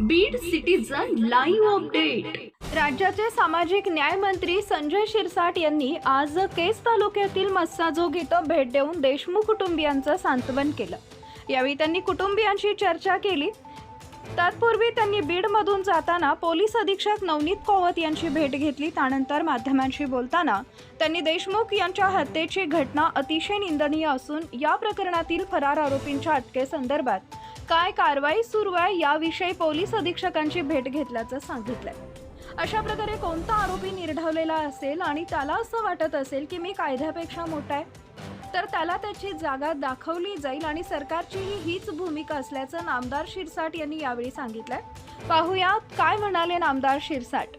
Beed citizen live update राज्याचे सामाजिक न्याय मंत्री संजय शिरसाट यांनी आज केस तालुक्यातील मस्साजोग इथं भेट देऊन देशमुख कुटुंबियांचं सांत्वन केलं. यावेळी त्यांनी कुटुंबियांशी चर्चा केली. तत्पूर्वी त्यांनी बीडमधून जाताना पोलीस अधीक्षक नवनीत कोवत यांची भेट घेतली. त्यानंतर माध्यमांशी बोलताना त्यांनी देशमुख यांच्या हत्येची घटना अतिशय निंदनीय असून या प्रकरणातील फरार आरोपींच्या अटकेसंदर्भात काय कारवाई सुरू आहे याविषयी पोलीस अधीक्षकांची भेट घेतल्याचं सांगितलंय. अशा प्रकारे कोणता आरोपी निर्ढवलेला असेल आणि त्याला असं वाटत असेल की मी कायद्यापेक्षा मोठा आहे तर त्याला त्याची जागा दाखवली जाईल आणि सरकारचीही हीच भूमिका असल्याचं नामदार शिरसाट यांनी यावेळी सांगितलंय. पाहूया काय म्हणाले नामदार शिरसाट.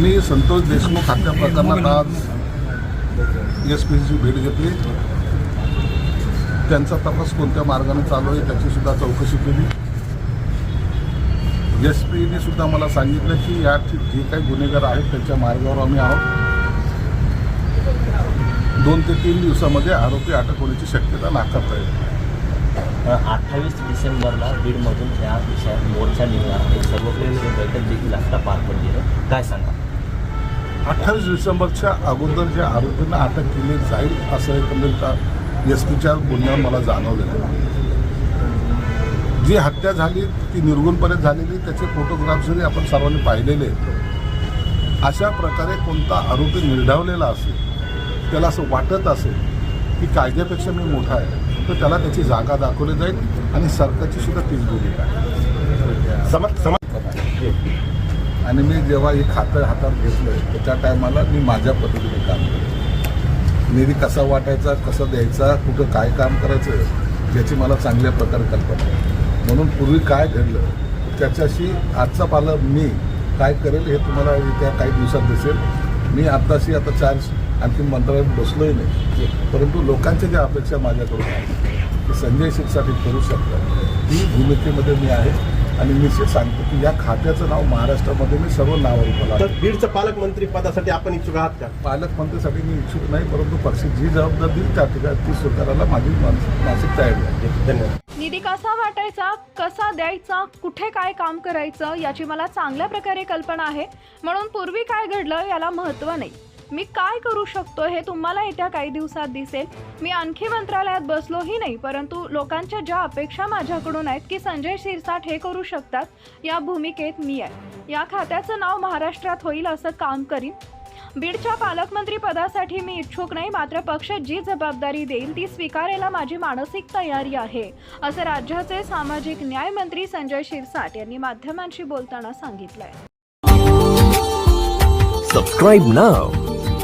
मी संतोष देशमुख हत्या प्रकरणात आज एस पीची भेट घेतली. त्यांचा तपास कोणत्या मार्गाने चालू आहे त्याची सुद्धा चौकशी केली. एस पीने सुद्धा मला सांगितलं की या जे काही गुन्हेगार आहेत त्यांच्या मार्गावर आम्ही आहोत. दोन ते तीन दिवसामध्ये आरोपी अटक होण्याची शक्यता नाकारता येईल अठ्ठावीस डिसेंबरला बीडमधून या विषयात मोर्चा निघाला आहे. सर्वपक्षीय बैठक देखील आता पार पडली आहे. काय सांगा अठ्ठावीस डिसेंबरच्या अगोदर ज्या आरोपींना अटक केली जाईल असं एकंदरीत एस पीच्या बोलण्यावर मला जाणवलेलं आहे जी हत्या झाली ती निर्गुणपणे झालेली त्याचे फोटोग्राफ जरी आपण सर्वांनी पाहिलेले आहेत अशा प्रकारे कोणता आरोपी निर्ढावलेला असेल त्याला असं वाटत असेल की कायद्यापेक्षा मी मोठा आहे तर त्याला त्याची जागा दाखवली जाईल आणि सरकारची सुद्धा तीच भूमिका आहे समाज समाज आणि मी जेव्हा हे खातं हातात घेतलं तर त्या टायमाला मी माझ्या पद्धतीने काम केलं. निधी कसा वाटायचा कसा द्यायचा कुठं काय काम करायचं याची मला चांगल्या प्रकारे कल्पना आहे. म्हणून पूर्वी काय घडलं त्याच्याशी आजचा पालक मी काय करेल हे तुम्हाला येत्या काही दिवसात दिसेल. मी आत्ताशी आता चार्ज आणखी मंत्रालयात बसलोही नाही. परंतु लोकांच्या ज्या अपेक्षा माझ्याकडून आहेत की संजय शिरसाट करू शकतात. ही भूमिकेमध्ये मी आहे. आणि निश्चित सांगतो की या खात्याचं नाव महाराष्ट्रामध्ये मी सर्व नावारूपाला तर बीडचं पालकमंत्री पदासाठी आपण इच्छुक आहात का? पालकमंत्रीसाठी मी इच्छुक नाही परंतु पक्ष जी जबाबदारी देईल त्या ठिकाणी ती स्वीकारायला माझी मानसिक मानसिक तयारी आहे. धन्यवाद. निधी कसा वाटायचा कसा द्यायचा कुठे काय काम करायचं याची मला चांगल्या प्रकारे कल्पना आहे. म्हणून पूर्वी काय घडलं याला महत्त्व नाही. मी काय करू शकतो हे तुम्हाला येत्या काही दिवसात दिसेल. मी आणखी मंत्रालयात बसलोही नाही परंतु लोकांच्या ज्या अपेक्षा माझ्याकडून आहेत की संजय शिरसाट हे करू शकतात या भूमिकेत मी आहे. या खात्याचं नाव महाराष्ट्रात होईल असं काम करीन. बीडच्या पालकमंत्री पदासाठी मी इच्छुक नाही मात्र पक्ष जी जबाबदारी देईल ती स्वीकारायला माझी मानसिक तयारी आहे असं राज्याचे सामाजिक न्याय मंत्री संजय शिरसाट यांनी माध्यमांशी बोलताना सांगितलंय. Subscribe now